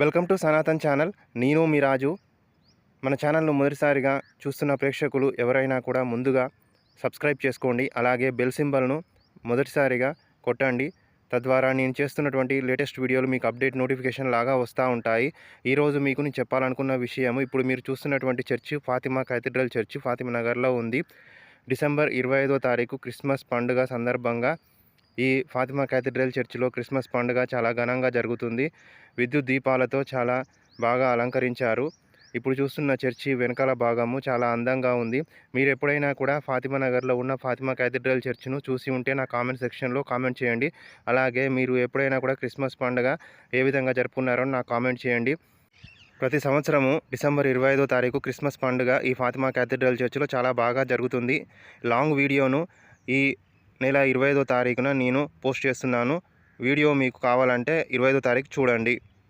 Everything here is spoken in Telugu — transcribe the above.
Welcome to Sanatan channel. నేను మీ రాజు. మన ఛానల్ను మొదటిసారిగా చూస్తున్న ప్రేక్షకులు ఎవరైనా కూడా ముందుగా సబ్స్క్రైబ్ చేసుకోండి. అలాగే బెల్ సింబల్ను మొదటిసారిగా కొట్టండి. తద్వారా నేను చేస్తున్నటువంటి లేటెస్ట్ వీడియోలు మీకు అప్డేట్ నోటిఫికేషన్ లాగా వస్తూ ఉంటాయి. ఈరోజు మీకు నేను చెప్పాలనుకున్న విషయము ఇప్పుడు మీరు చూస్తున్నటువంటి church Fatima cathedral church Fatima నగర్లో ఉంది. డిసెంబర్ ఇరవై ఐదో తారీఖు క్రిస్మస్ పండుగ సందర్భంగా ఈ ఫాతిమా క్యాథడ్రల్ చర్చిలో క్రిస్మస్ పండుగ చాలా ఘనంగా జరుగుతుంది. విద్యుత్ దీపాలతో చాలా బాగా అలంకరించారు. ఇప్పుడు చూస్తున్న చర్చి వెనకాల భాగము చాలా అందంగా ఉంది. మీరు ఎప్పుడైనా కూడా ఫాతిమా నగర్లో ఉన్న ఫాతిమా క్యాథడ్రల్ చర్చ్ను చూసి ఉంటే నా కామెంట్ సెక్షన్లో కామెంట్ చేయండి. అలాగే మీరు ఎప్పుడైనా కూడా క్రిస్మస్ పండుగ ఏ విధంగా జరుపుకున్నారో నాకు కామెంట్ చేయండి. ప్రతి సంవత్సరము డిసెంబర్ ఇరవై ఐదో తారీఖు క్రిస్మస్ పండుగ ఈ ఫాతిమా క్యాథడ్రల్ చర్చిలో చాలా బాగా జరుగుతుంది. లాంగ్ వీడియోను ఈ నెల ఇరవై ఐదో తారీఖున నేను పోస్ట్ చేస్తున్నాను. వీడియో మీకు కావాలంటే ఇరవై ఐదో తారీఖు చూడండి.